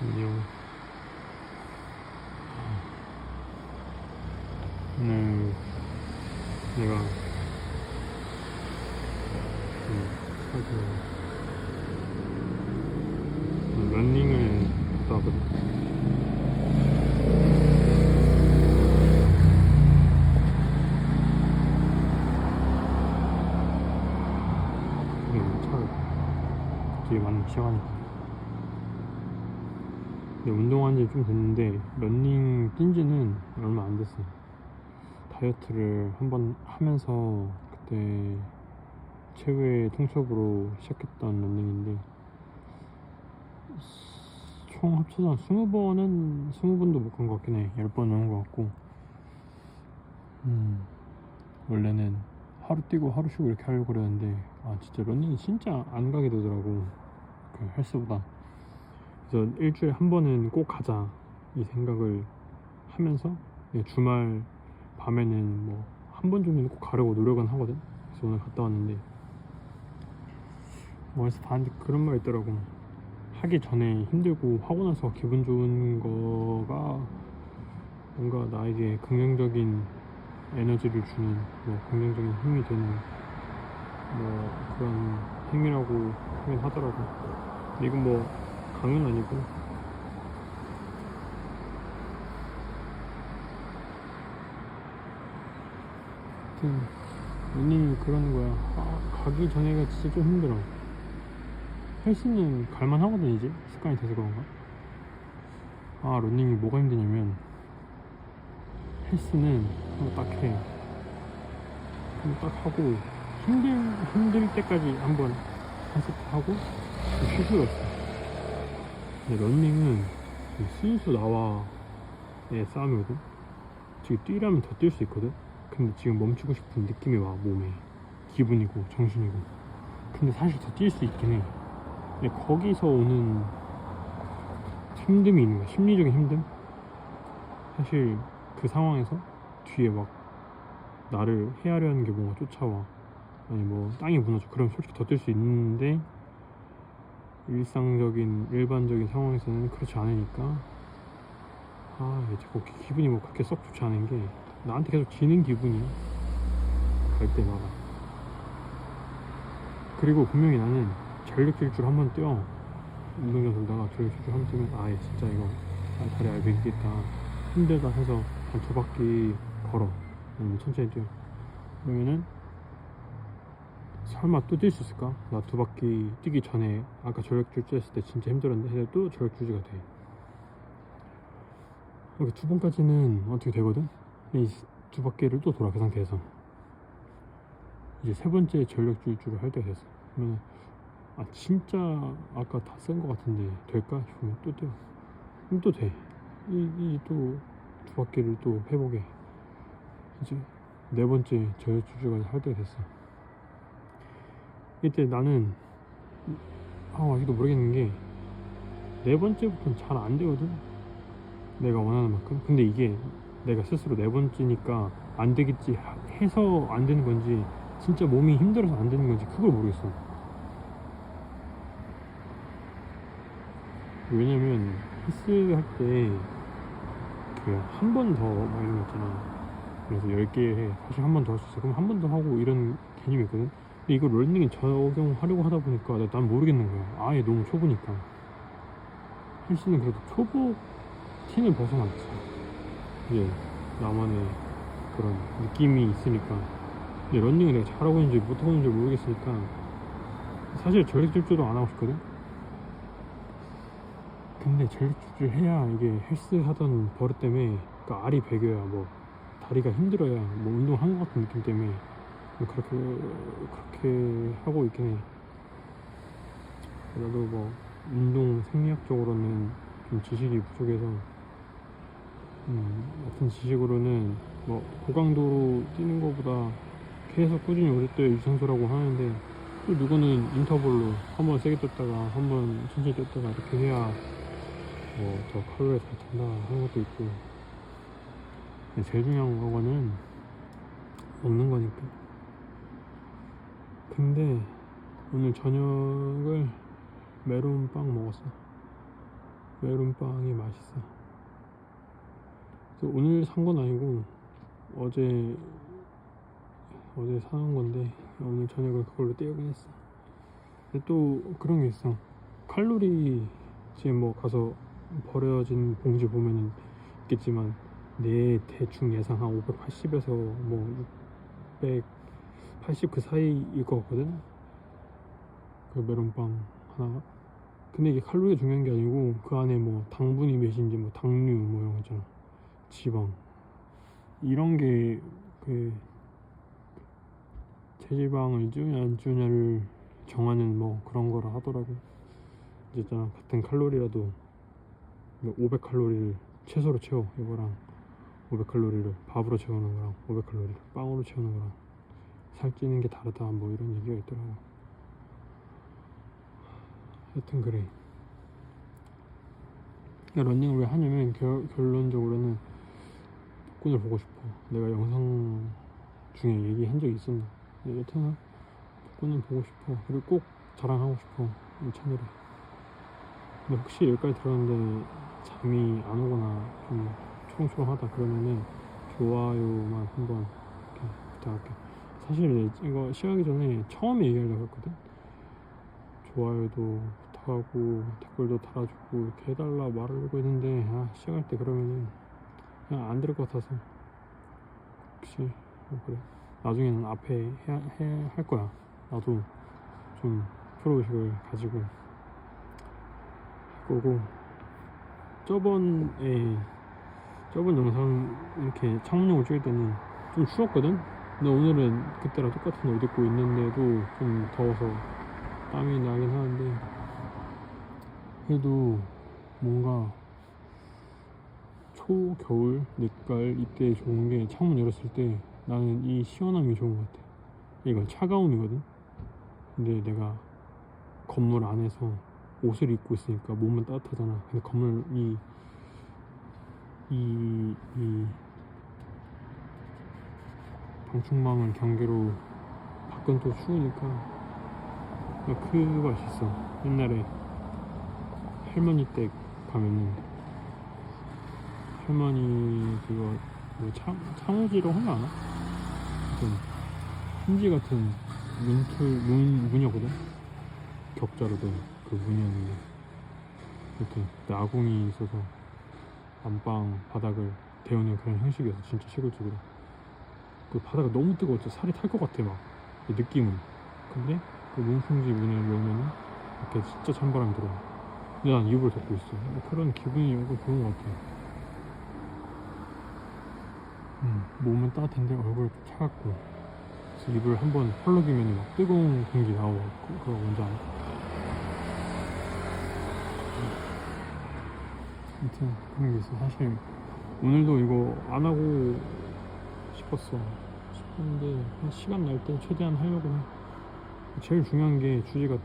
안녕. 오늘 내가 음, 하루 런닝을 갔다 왔거든. 음, 차를 되게 많이 시작하 근데 운동한 지 좀 됐는데 런닝 뛴 지는 얼마 안 됐어요. 다이어트를 한번 하면서 그때 최후의 통첩으로 시작했던 런닝인데 총 합쳐서 한 20번은 20번도 못 간 것 같긴 해. 10번 넘은 것 같고 음, 원래는 하루 뛰고 하루 쉬고 이렇게 하려고 그랬는데 아 진짜 런닝이 진짜 안 가게 되더라고 그 헬스보다 그래서 일주일에 한 번은 꼭 가자 이 생각을 하면서 그냥 주말 밤에는 뭐 한 번 정도는 꼭 가려고 노력은 하거든. 그래서 오늘 갔다 왔는데 뭐 어디서 봤는데 그런 말 있더라고. 하기 전에 힘들고 하고 나서 기분 좋은 거가 뭔가 나에게 긍정적인 에너지를 주는 뭐 긍정적인 힘이 되는 뭐 그런 힘이라고 하긴 하더라고. 이건 뭐 강요는 아니고. 하여튼 런닝이 그러는 거야. 아, 가기 전에가 진짜 좀 힘들어. 헬스는 갈만 하거든 이제. 습관이 돼서 그런가? 아 런닝이 뭐가 힘드냐면 헬스는 한번 딱 해. 한번 딱 하고 힘들 힘들 때까지 한번 한 세트 하고 쉴 수가 없어. 근데 런닝은 이 순수 나와의 싸움이거든 지금 뛰려면 더 뛸 수 있거든? 근데 지금 멈추고 싶은 느낌이 와 몸에. 기분이고 정신이고. 근데 사실 더 뛸 수 있긴 해. 근데 거기서 오는 힘듦이 있는 거야. 심리적인 힘듦? 사실 그 상황에서 뒤에 막 나를 헤아려는 게 뭔가 쫓아와. 아니 뭐 땅이 무너져. 그럼 솔직히 더 뛸 수 있는데 일상적인 일반적인 상황에서는 그렇지 않으니까. 아 자꾸 기- 기분이 뭐 그렇게 썩 좋지 않은 게 나한테 계속 지는 기분이야 갈 때마다. 그리고 분명히 나는 전력 질주를 한번 뛰어. 운동장 돌다가 전력 질주 한번 뛰면 아얘 진짜 이거 아, 다리 알배기겠다. 힘들다 해서 한 두 바퀴 걸어. 아니면 천천히 뛰어. 그러면은 설마 또 뛸 수 있을까? 나 두 바퀴 뛰기 전에 아까 전력 질주 했을 때 진짜 힘들었는데 해서 또 전력 질주가 돼. 이렇게 두 번까지는 어떻게 되거든? 이 두 바퀴를 또 돌아 그 상태에서. 이제 세 번째 전력 질주를 할 때가 됐어. 그러면 아 진짜 아까 다쓴거 같은데 될까? 싶으면 또 뛰어. 그럼 또돼 이 또 두 바퀴를 또 회복해. 이제 네 번째 전력 질주가 할 때가 됐어 이때 나는 아 아직도 모르겠는 게 네 번째부터는 잘 안 되거든. 내가 원하는 만큼. 근데 이게 내가 스스로 네 번째니까 안 되겠지 하- 해서 안 되는 건지 진짜 몸이 힘들어서 안 되는 건지 그걸 모르겠어. 왜냐면 헬스 할 때 그 한 번 더 막 이런 거 있잖아. 그래서 10개 해 사실 한 번 더 할 수 있어. 그럼 한 번 더 하고 이런 개념이 있거든 이거 런닝에 적용하려고 하다 보니까 나- 난 모르겠는 거야. 아예 너무 초보니까. 헬스는 그래도 초보 티는 벗어났어 이제 나만의 그런 느낌이 있으니까. 근데 런닝을 내가 잘하고 있는지 못하고 있는지 모르겠으니까 사실 전력 질주도 안 하고 싶거든? 근데 전력 질주를 해야 이게 헬스 하던 버릇 때문에 그 알이 배겨야 뭐 다리가 힘들어야 뭐 운동한 것 같은 느낌 때문에 뭐 그렇게 그렇게 하고 있긴 해 나도 뭐 운동 생리학적으로는 좀 지식이 부족해서 음, 같은 지식으로는 뭐 고강도로 뛰는 것보다 계속 꾸준히 오랫동안 유산소라고 하는데 또 누구는 인터벌로 한 번 세게 뛰었다가 한 번 천천히 뛰었다가 이렇게 해야 뭐 더 칼로리가 잘 찬다 하는 것도 있고. 제일 중요한 거는 먹는 거니까 근데 오늘 저녁을 메론빵 먹었어 메론빵이 맛있어. 오늘 산 건 아니고 어제 어제 사놓은 건데 오늘 저녁을 그걸로 때우긴 했어. 근데 또 그런 게 있어. 칼로리 지금 뭐 가서 버려진 봉지 보면은 있겠지만 내 대충 예상 한 580에서 뭐 680 그 사이일 것 같거든. 그 메론빵 하나가. 근데 이게 칼로리가 중요한 게 아니고 그 안에 뭐 당분이 몇인지 뭐 당류 뭐 이런 거 있잖아. 지방 이런 게 그 체지방을 찌우냐 안 찌우냐를 정하는 뭐 그런 거라 하더라고. 이제 있잖아 같은 칼로리라도 500칼로리를 채소로 채워 이거랑 500칼로리를 밥으로 채우는 거랑 500칼로리를 빵으로 채우는 거랑 살찌는 게 다르다 뭐 이런 얘기가 있더라고. 하여튼 그래. 러닝을 왜 하냐면 결, 결론적으로는 복근을 보고 싶어. 내가 영상 중에 얘기한 적이 있었나? 여튼 복근을 보고 싶어. 그리고 꼭 자랑하고 싶어. 이 채널에. 근데 혹시 여기까지 들었는데 잠이 안 오거나 좀 초롱초롱하다 그러면은 좋아요만 한번 이렇게 부탁할게. 사실 이거 시작하기 전에 처음에 얘기하려고 했거든. 좋아요도 부탁하고 댓글도 달아주고 이렇게 해달라 말하려고 했는데 아 시작할 때 그러면은 그냥 안 들을 것 같아서 혹시 뭐 그래. 나중에는 앞에 해야 해, 할 거야. 나도 좀 프로의식을 가지고 할 거고. 저번에 저번 영상 이렇게 창문용을 찍을 때는 좀 추웠거든 근데 오늘은 그때랑 똑같은 옷 입고 있는데도 좀 더워서 땀이 나긴 하는데 그래도 뭔가 초겨울 늦가을 이때 좋은 게 창문 열었을 때 나는 이 시원함이 좋은 것 같아. 이건 차가움이거든. 근데 내가 건물 안에서 옷을 입고 있으니까 몸은 따뜻하잖아. 근데 건물 이 이, 이 방충망을 경계로 밖은 또 추우니까 그 맛이 있어. 옛날에 할머니 댁 가면은 할머니 그거 뭐 참, 창호지로 하나 안 와? 무슨 힌지 같은 문틀 문 문이었거든. 격자로 된그 문이었는데 이렇게 나궁이 있어서 안방 바닥을 데우는 그런 형식이어서 진짜 시골집으로 그 바닥이 너무 뜨거웠죠 살이 탈 것 같아 막 그 느낌은 근데 그 문풍지 문을 열면은 이렇게 진짜 찬바람이 들어와. 근데 난 이불을 덮고 있어. 그런 기분이 오고 좋은 것 같아. 음, 몸은 따뜻한데 얼굴이 좀 차갑고. 그래서 이불 한번 펄럭이면 막 뜨거운 공기 나오고, 그- 그거 뭔지 알아? 아무튼 그런 게 있어. 사실 오늘도 이거 안 하고 싶었어. 한 시간 날 때 최대한 하려고 해. 제일 중요한 게 주지 같아.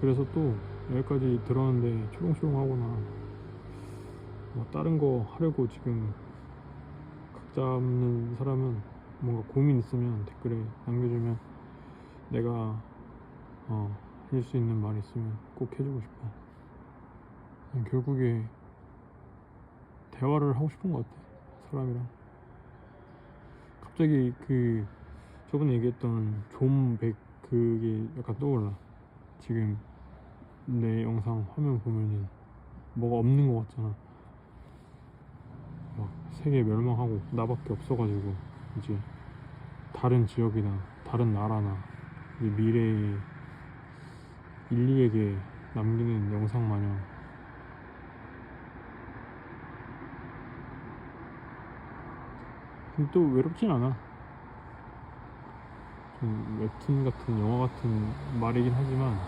그래서 또 여기까지 들어왔는데 초롱초롱 하거나 뭐 다른 거 하려고 지금 각 잡는 사람은 뭔가 고민 있으면 댓글에 남겨주면 내가 어, 해줄 수 있는 말 있으면 꼭 해주고 싶어. 결국에 대화를 하고 싶은 것 같아. 사람이랑. 갑자기 그 저번에 얘기했던 존백 그게 약간 떠올라. 지금 내 영상 화면 보면은 뭐가 없는 것 같잖아. 막 세계 멸망하고 나밖에 없어가지고 이제 다른 지역이나 다른 나라나 미래에 인류에게 남기는 영상 마냥 근데 또 외롭진 않아. 좀 웹툰 같은 영화 같은 말이긴 하지만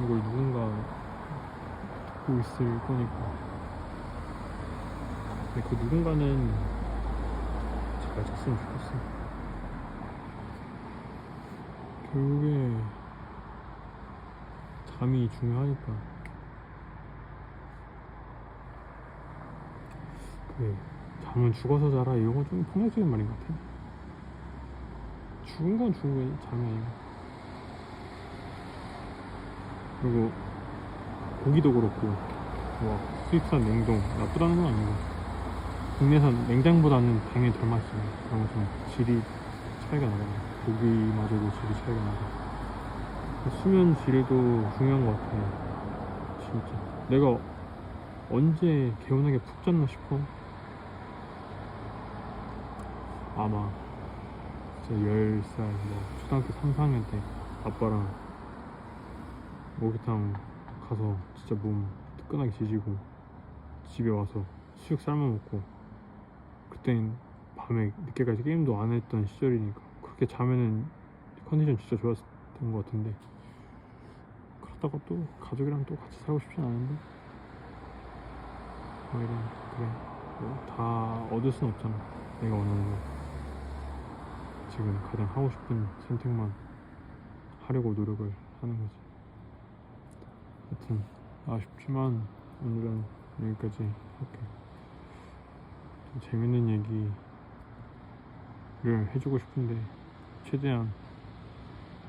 이걸 누군가 듣고 있을 거니까. 근데 그 누군가는 잘 잤으면 좋겠어. 결국에 잠이 중요하니까. 그래. 잠은 죽어서 자라. 이런 건 좀 폭력적인 말인 것 같아. 죽은 건 죽은 거지 잠이 아니고. 그리고 고기도 그렇고 뭐 수입산 냉동 나쁘다는 건 아니고 국내산 냉장보다는 당연히 덜 맛있어요. 그런 거좀 질이 차이가 나거든요. 고기마저도 질이 차이가 나고. 수면 질도 중요한 것 같아요. 진짜. 내가 언제 개운하게 푹 잤나 싶어 아마 진짜 10살 뭐 초등학교 3, 4학년 때 아빠랑 목욕탕 가서 진짜 몸 뜨끈하게 지지고 집에 와서 수육 삶아 먹고 그땐 밤에 늦게까지 게임도 안 했던 시절이니까 그렇게 자면은 컨디션 진짜 좋았던 것 같은데 그러다가 또 가족이랑 또 같이 살고 싶진 않은데 뭐 이런 그래 뭐 다 얻을 순 없잖아 내가 원하는 거 지금 가장 하고 싶은 선택만 하려고 노력을 하는 거지. 하여튼 아쉽지만 오늘은 여기까지 할게. 좀 재밌는 얘기를 해주고 싶은데 최대한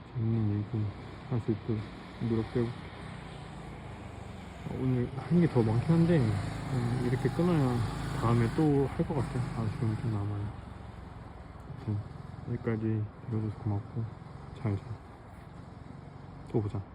재밌는 얘기 할 수 있도록 노력해볼게. 어, 오늘 한 게 더 많긴 한데 음, 이렇게 끊어야 다음에 또 할 것 같아. 아쉬움이 좀 남아요 여기까지 들어줘서 고맙고 잘 자. 또 보자